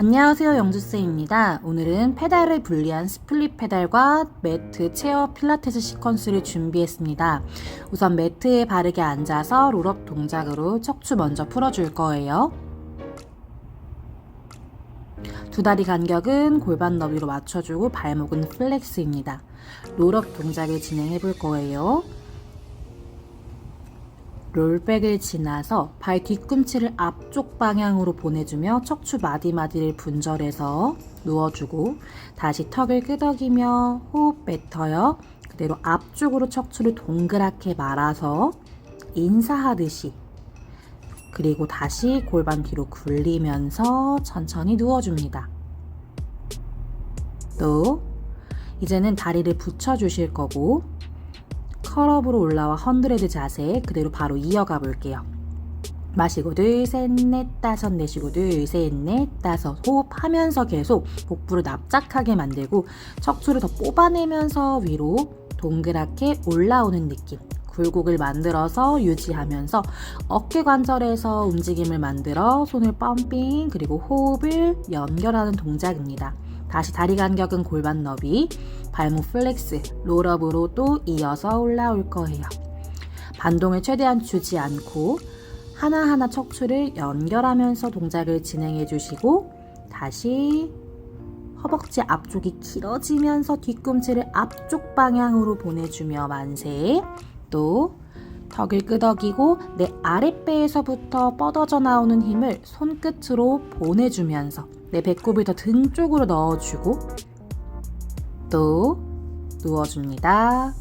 안녕하세요 영주쌤입니다. 오늘은 페달을 분리한 스플릿 페달과 매트 체어 필라테스 시퀀스를 준비했습니다. 우선 매트에 바르게 앉아서 롤업 동작으로 척추 먼저 풀어줄 거예요. 두 다리 간격은 골반 너비로 맞춰주고 발목은 플렉스입니다. 롤업 동작을 진행해 볼 거예요. 롤백을 지나서 발 뒤꿈치를 앞쪽 방향으로 보내주며 척추 마디마디를 분절해서 누워주고 다시 턱을 끄덕이며 호흡 뱉어요. 그대로 앞쪽으로 척추를 동그랗게 말아서 인사하듯이 그리고 다시 골반 뒤로 굴리면서 천천히 누워줍니다. 또 이제는 다리를 붙여주실 거고 컬업으로 올라와 헌드레드 자세 그대로 바로 이어가 볼게요. 마시고 둘, 셋, 넷, 다섯 내쉬고 둘, 셋, 넷, 다섯 호흡하면서 계속 복부를 납작하게 만들고 척추를 더 뽑아내면서 위로 동그랗게 올라오는 느낌. 굴곡을 만들어서 유지하면서 어깨 관절에서 움직임을 만들어 손을 펌핑 그리고 호흡을 연결하는 동작입니다. 다시 다리 간격은 골반 너비, 발목 플렉스, 롤업으로 또 이어서 올라올 거예요. 반동을 최대한 주지 않고 하나하나 척추를 연결하면서 동작을 진행해 주시고 다시 허벅지 앞쪽이 길어지면서 뒤꿈치를 앞쪽 방향으로 보내주며 만세 또 턱을 끄덕이고 내 아랫배에서부터 뻗어져 나오는 힘을 손끝으로 보내주면서 내 배꼽을 더 등 쪽으로 넣어주고 또 누워줍니다.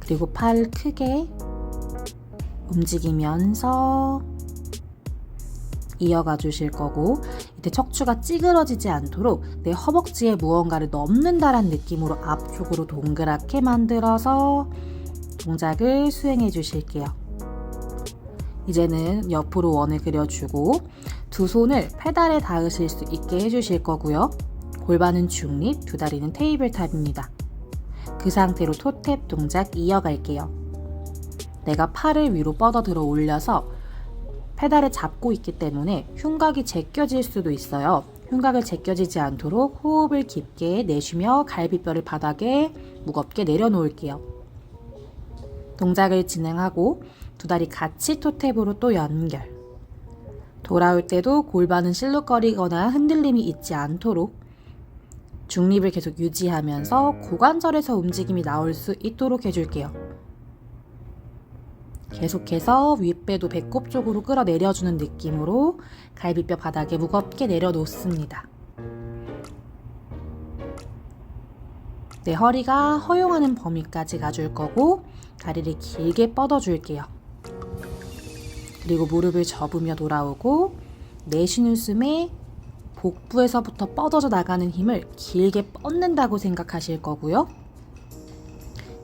그리고 팔 크게 움직이면서 이어가 주실 거고 이때 척추가 찌그러지지 않도록 내 허벅지에 무언가를 넘는다란 느낌으로 앞쪽으로 동그랗게 만들어서 동작을 수행해 주실게요. 이제는 옆으로 원을 그려주고 두 손을 페달에 닿으실 수 있게 해주실 거고요. 골반은 중립, 두 다리는 테이블탑입니다. 그 상태로 토탭 동작 이어갈게요. 내가 팔을 위로 뻗어 들어 올려서 페달을 잡고 있기 때문에 흉곽이 제껴질 수도 있어요. 흉곽을 제껴지지 않도록 호흡을 깊게 내쉬며 갈비뼈를 바닥에 무겁게 내려놓을게요. 동작을 진행하고 두 다리 같이 토탭으로 또 연결. 돌아올 때도 골반은 실룩거리거나 흔들림이 있지 않도록 중립을 계속 유지하면서 고관절에서 움직임이 나올 수 있도록 해줄게요. 계속해서 윗배도 배꼽 쪽으로 끌어내려주는 느낌으로 갈비뼈 바닥에 무겁게 내려놓습니다. 내 허리가 허용하는 범위까지 가줄 거고 다리를 길게 뻗어줄게요. 그리고 무릎을 접으며 돌아오고 내쉬는 숨에 복부에서부터 뻗어져 나가는 힘을 길게 뻗는다고 생각하실 거고요.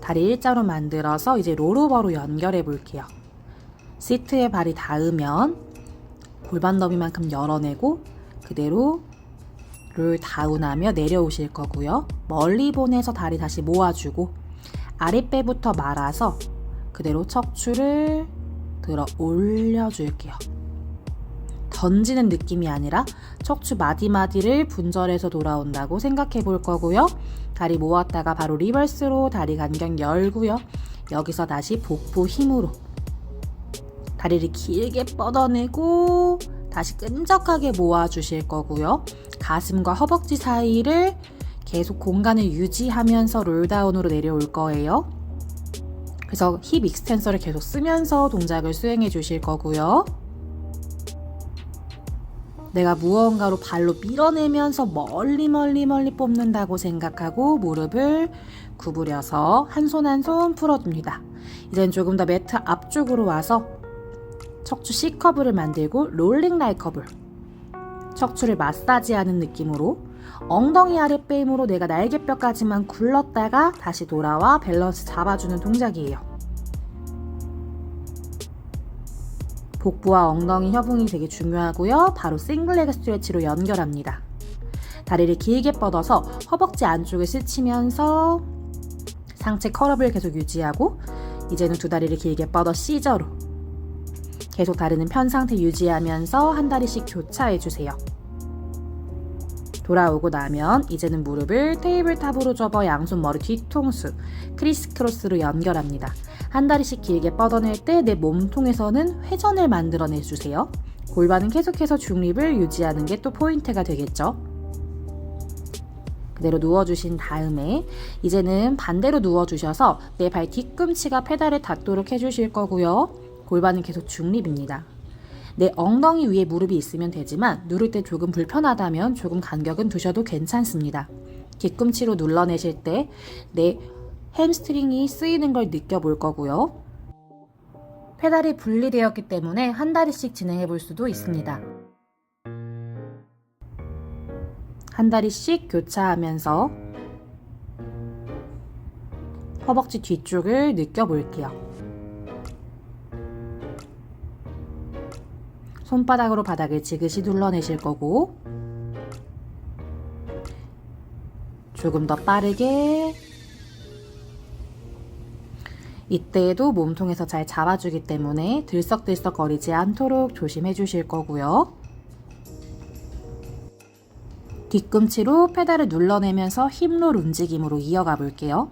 다리 일자로 만들어서 이제 롤오버로 연결해 볼게요. 시트에 발이 닿으면 골반 너비만큼 열어내고 그대로 롤 다운하며 내려오실 거고요. 멀리 보내서 다리 다시 모아주고 아랫배부터 말아서 그대로 척추를 들어 올려줄게요. 던지는 느낌이 아니라 척추 마디마디를 분절해서 돌아온다고 생각해 볼 거고요. 다리 모았다가 바로 리버스로 다리 간격 열고요. 여기서 다시 복부 힘으로 다리를 길게 뻗어내고 다시 끈적하게 모아주실 거고요. 가슴과 허벅지 사이를 계속 공간을 유지하면서 롤다운으로 내려올 거예요. 그래서 힙 익스텐서를 계속 쓰면서 동작을 수행해 주실 거고요. 내가 무언가로 발로 밀어내면서 멀리 멀리 멀리 뽑는다고 생각하고 무릎을 구부려서 한 손 한 손 풀어줍니다. 이젠 조금 더 매트 앞쪽으로 와서 척추 C커브를 만들고 롤링 라이커블 척추를 마사지하는 느낌으로 엉덩이 아랫배 힘으로 내가 날개뼈까지만 굴렀다가 다시 돌아와 밸런스 잡아주는 동작이에요. 복부와 엉덩이 협응이 되게 중요하고요. 바로 싱글레그 스트레치로 연결합니다. 다리를 길게 뻗어서 허벅지 안쪽을 스치면서 상체 컬업을 계속 유지하고 이제는 두 다리를 길게 뻗어 시저로 계속 다리는 편 상태 유지하면서 한 다리씩 교차해 주세요. 돌아오고 나면 이제는 무릎을 테이블탑으로 접어 양손 머리 뒤통수 크리스크로스로 연결합니다. 한 다리씩 길게 뻗어낼 때 내 몸통에서는 회전을 만들어내 주세요. 골반은 계속해서 중립을 유지하는 게 또 포인트가 되겠죠. 그대로 누워주신 다음에 이제는 반대로 누워주셔서 내 발 뒤꿈치가 페달에 닿도록 해주실 거고요. 골반은 계속 중립입니다. 내 엉덩이 위에 무릎이 있으면 되지만 누를 때 조금 불편하다면 조금 간격은 두셔도 괜찮습니다. 뒤꿈치로 눌러내실 때 내 햄스트링이 쓰이는 걸 느껴볼 거고요. 페달이 분리되었기 때문에 한 다리씩 진행해 볼 수도 있습니다. 한 다리씩 교차하면서 허벅지 뒤쪽을 느껴볼게요. 손바닥으로 바닥을 지그시 눌러내실 거고 조금 더 빠르게 이때에도 몸통에서 잘 잡아주기 때문에 들썩들썩 거리지 않도록 조심해 주실 거고요. 뒤꿈치로 페달을 눌러내면서 힙롤 움직임으로 이어가 볼게요.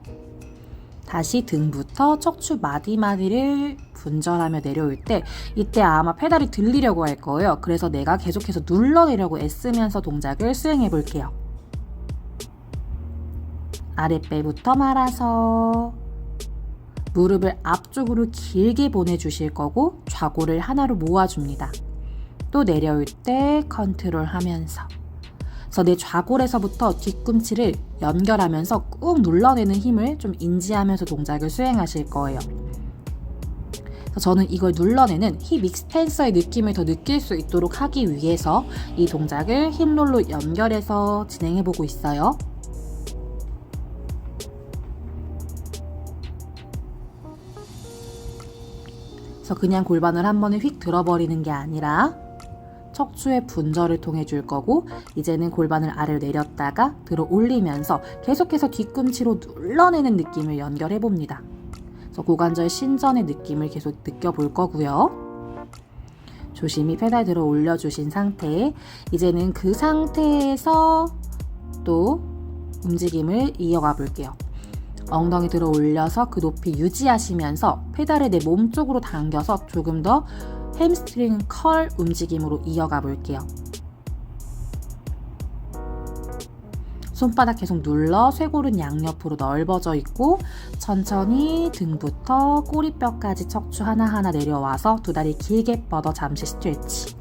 다시 등부터 척추 마디마디를 분절하며 내려올 때 이때 아마 페달이 들리려고 할 거예요. 그래서 내가 계속해서 눌러내려고 애쓰면서 동작을 수행해 볼게요. 아랫배부터 말아서 무릎을 앞쪽으로 길게 보내주실 거고 좌골을 하나로 모아줍니다. 또 내려올 때 컨트롤 하면서 그래서 내 좌골에서부터 뒤꿈치를 연결하면서 꾹 눌러내는 힘을 좀 인지하면서 동작을 수행하실 거예요. 저는 이걸 눌러내는 힙 익스텐서의 느낌을 더 느낄 수 있도록 하기 위해서 이 동작을 힙롤로 연결해서 진행해 보고 있어요. 그래서 그냥 골반을 한 번에 휙 들어버리는 게 아니라 척추의 분절을 통해 줄 거고 이제는 골반을 아래로 내렸다가 들어 올리면서 계속해서 뒤꿈치로 눌러내는 느낌을 연결해 봅니다. 그래서 고관절 신전의 느낌을 계속 느껴볼 거고요. 조심히 페달 들어 올려주신 상태 이제는 그 상태에서 또 움직임을 이어가 볼게요. 엉덩이 들어 올려서 그 높이 유지하시면서 페달을 내 몸 쪽으로 당겨서 조금 더 햄스트링 컬 움직임으로 이어가 볼게요. 손바닥 계속 눌러 쇄골은 양옆으로 넓어져 있고 천천히 등부터 꼬리뼈까지 척추 하나하나 내려와서 두 다리 길게 뻗어 잠시 스트레치.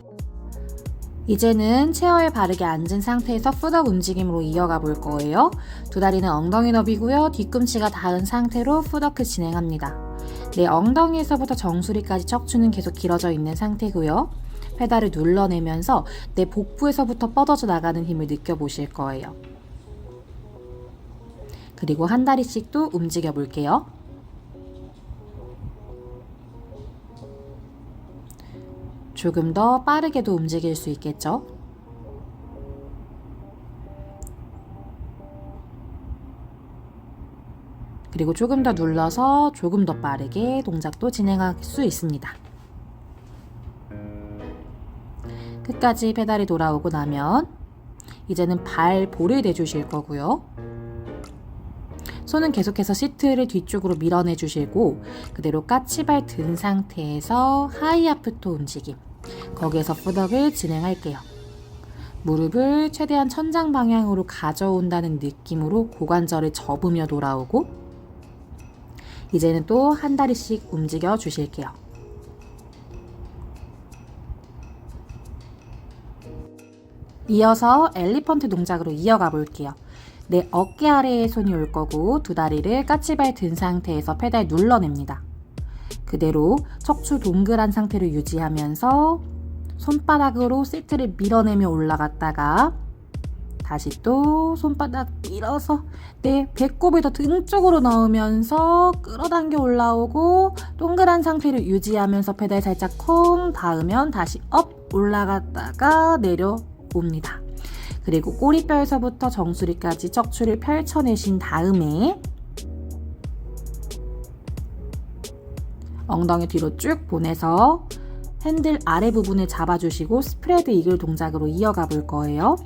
이제는 체어에 바르게 앉은 상태에서 푸덕 움직임으로 이어가 볼 거예요. 두 다리는 엉덩이 너비고요. 뒤꿈치가 닿은 상태로 푸덕을 진행합니다. 내 엉덩이에서부터 정수리까지 척추는 계속 길어져 있는 상태고요. 페달을 눌러내면서 내 복부에서부터 뻗어져 나가는 힘을 느껴보실 거예요. 그리고 한 다리씩 또 움직여 볼게요. 조금 더 빠르게도 움직일 수 있겠죠? 그리고 조금 더 눌러서 조금 더 빠르게 동작도 진행할 수 있습니다. 끝까지 페달이 돌아오고 나면 이제는 발 볼을 대주실 거고요. 손은 계속해서 시트를 뒤쪽으로 밀어내 주시고 그대로 까치발 든 상태에서 하이 아프토 움직임 거기에서 푸덕을 진행할게요. 무릎을 최대한 천장 방향으로 가져온다는 느낌으로 고관절을 접으며 돌아오고 이제는 또 한 다리씩 움직여 주실게요. 이어서 엘리펀트 동작으로 이어가 볼게요. 내 어깨 아래에 손이 올 거고 두 다리를 까치발 든 상태에서 페달 눌러냅니다. 그대로 척추 동그란 상태를 유지하면서 손바닥으로 시트를 밀어내며 올라갔다가 다시 또 손바닥 밀어서 내 배꼽을 더 등 쪽으로 넣으면서 끌어당겨 올라오고 동그란 상태를 유지하면서 페달 살짝 콩 닿으면 다시 업 올라갔다가 내려옵니다. 그리고 꼬리뼈에서부터 정수리까지 척추를 펼쳐내신 다음에 엉덩이 뒤로 쭉 보내서 핸들 아래 부분을 잡아주시고 스프레드 이글 동작으로 이어가 볼 거예요.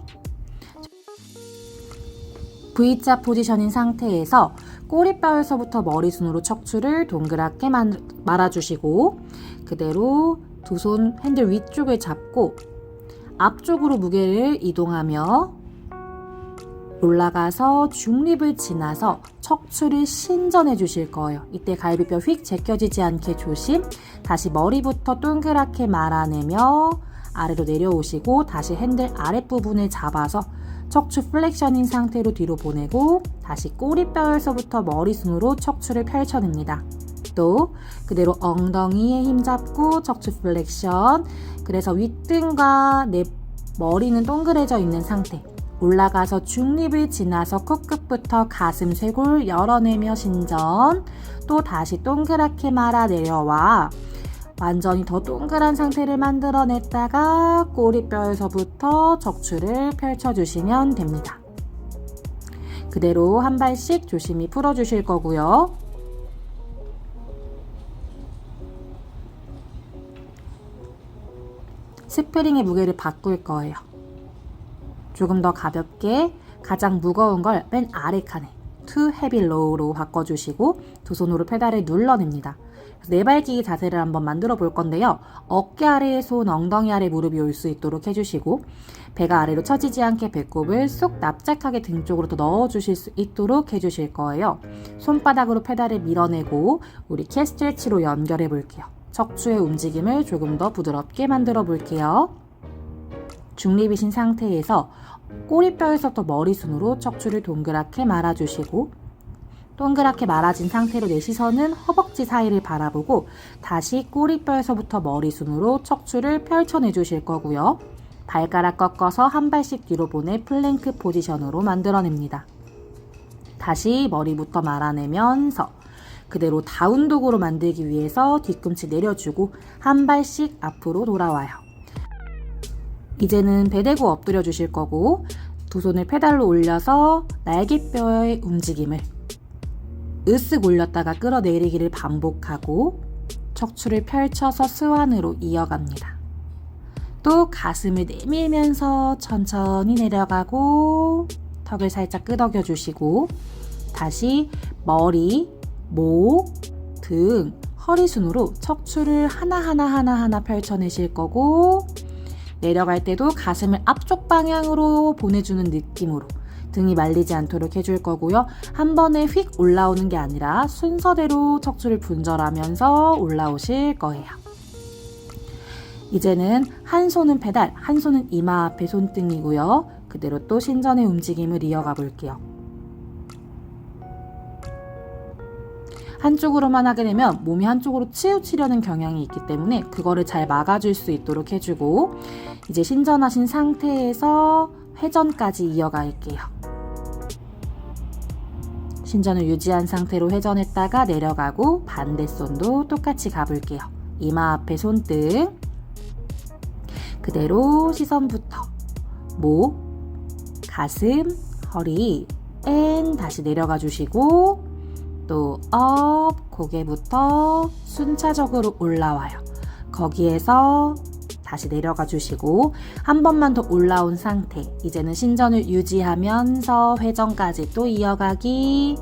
V자 포지션인 상태에서 꼬리뼈에서부터 머리순으로 척추를 동그랗게 만- 말아주시고 그대로 두 손 핸들 위쪽을 잡고 앞쪽으로 무게를 이동하며 올라가서 중립을 지나서 척추를 신전해 주실 거예요. 이때 갈비뼈 휙 제껴지지 않게 조심. 다시 머리부터 동그랗게 말아내며 아래로 내려오시고 다시 핸들 아랫부분을 잡아서 척추 플렉션인 상태로 뒤로 보내고 다시 꼬리뼈에서부터 머리순으로 척추를 펼쳐냅니다. 또 그대로 엉덩이에 힘 잡고 척추 플렉션 그래서 윗등과 내 머리는 동그래져 있는 상태 올라가서 중립을 지나서 코끝부터 가슴 쇄골 열어내며 신전 또 다시 동그랗게 말아 내려와 완전히 더 동그란 상태를 만들어냈다가 꼬리뼈에서부터 척추를 펼쳐주시면 됩니다. 그대로 한 발씩 조심히 풀어주실 거고요. 스프링의 무게를 바꿀 거예요. 조금 더 가볍게 가장 무거운 걸 맨 아래 칸에 to heavy low로 바꿔주시고 두 손으로 페달을 눌러냅니다. 네발기기 자세를 한번 만들어 볼 건데요. 어깨 아래에 손, 엉덩이 아래 무릎이 올 수 있도록 해주시고 배가 아래로 처지지 않게 배꼽을 쏙 납작하게 등 쪽으로 더 넣어주실 수 있도록 해주실 거예요. 손바닥으로 페달을 밀어내고 우리 캐 스트레치로 연결해 볼게요. 척추의 움직임을 조금 더 부드럽게 만들어 볼게요. 중립이신 상태에서 꼬리뼈에서부터 머리순으로 척추를 동그랗게 말아주시고 동그랗게 말아진 상태로 내 시선은 허벅지 사이를 바라보고 다시 꼬리뼈에서부터 머리순으로 척추를 펼쳐내 주실 거고요. 발가락 꺾어서 한 발씩 뒤로 보내 플랭크 포지션으로 만들어냅니다. 다시 머리부터 말아내면서 그대로 다운독으로 만들기 위해서 뒤꿈치 내려주고 한 발씩 앞으로 돌아와요. 이제는 배 대고 엎드려 주실 거고 두 손을 페달로 올려서 날개뼈의 움직임을 으쓱 올렸다가 끌어내리기를 반복하고 척추를 펼쳐서 스완으로 이어갑니다. 또 가슴을 내밀면서 천천히 내려가고 턱을 살짝 끄덕여 주시고 다시 머리, 목, 등, 허리 순으로 척추를 하나하나 하나하나 펼쳐내실 거고 내려갈 때도 가슴을 앞쪽 방향으로 보내주는 느낌으로 등이 말리지 않도록 해줄 거고요. 한 번에 휙 올라오는 게 아니라 순서대로 척추를 분절하면서 올라오실 거예요. 이제는 한 손은 페달, 한 손은 이마 앞에 손등이고요. 그대로 또 신전의 움직임을 이어가 볼게요. 한쪽으로만 하게 되면 몸이 한쪽으로 치우치려는 경향이 있기 때문에 그거를 잘 막아줄 수 있도록 해주고 이제 신전하신 상태에서 회전까지 이어갈게요. 신전을 유지한 상태로 회전했다가 내려가고 반대 손도 똑같이 가볼게요. 이마 앞에 손등 그대로 시선부터 목, 가슴, 허리 앤 다시 내려가 주시고 또 업, 고개부터 순차적으로 올라와요. 거기에서 다시 내려가 주시고 한 번만 더 올라온 상태. 이제는 신전을 유지하면서 회전까지 또 이어가기.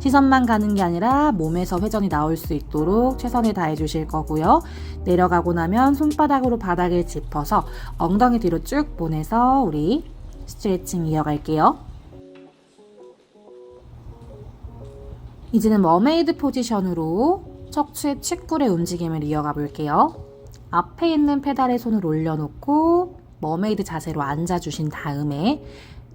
시선만 가는 게 아니라 몸에서 회전이 나올 수 있도록 최선을 다해 주실 거고요. 내려가고 나면 손바닥으로 바닥을 짚어서 엉덩이 뒤로 쭉 보내서 우리 스트레칭 이어갈게요. 이제는 머메이드 포지션으로 척추의 측굴의 움직임을 이어가 볼게요. 앞에 있는 페달에 손을 올려놓고 머메이드 자세로 앉아주신 다음에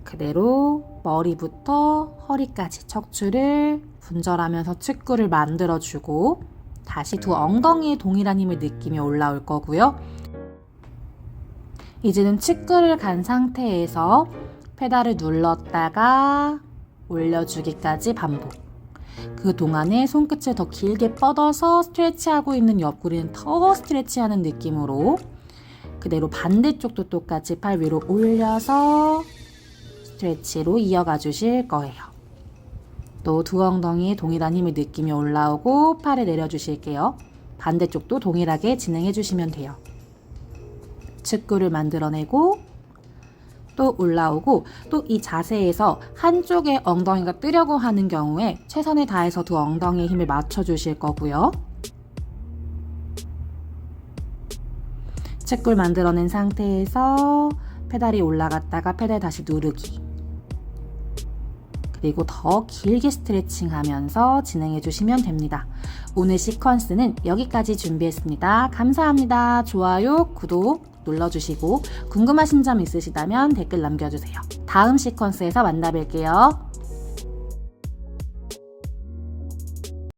그대로 머리부터 허리까지 척추를 분절하면서 측굴을 만들어주고 다시 두 엉덩이에 동일한 힘을 느끼며 올라올 거고요. 이제는 측굴을 간 상태에서 페달을 눌렀다가 올려주기까지 반복. 그 동안에 손끝을 더 길게 뻗어서 스트레치하고 있는 옆구리는 더 스트레치하는 느낌으로 그대로 반대쪽도 똑같이 팔 위로 올려서 스트레치로 이어가 주실 거예요. 또 두 엉덩이에 동일한 힘을 느끼며 올라오고 팔을 내려 주실게요. 반대쪽도 동일하게 진행해 주시면 돼요. 측구를 만들어내고 또 올라오고 또 이 자세에서 한쪽의 엉덩이가 뜨려고 하는 경우에 최선을 다해서 두 엉덩이의 힘을 맞춰 주실 거고요. 책꿀 만들어낸 상태에서 페달이 올라갔다가 페달 다시 누르기. 그리고 더 길게 스트레칭 하면서 진행해 주시면 됩니다. 오늘 시퀀스는 여기까지 준비했습니다. 감사합니다. 좋아요, 구독 눌러주시고 궁금하신 점 있으시다면 댓글 남겨주세요. 다음 시퀀스에서 만나뵐게요.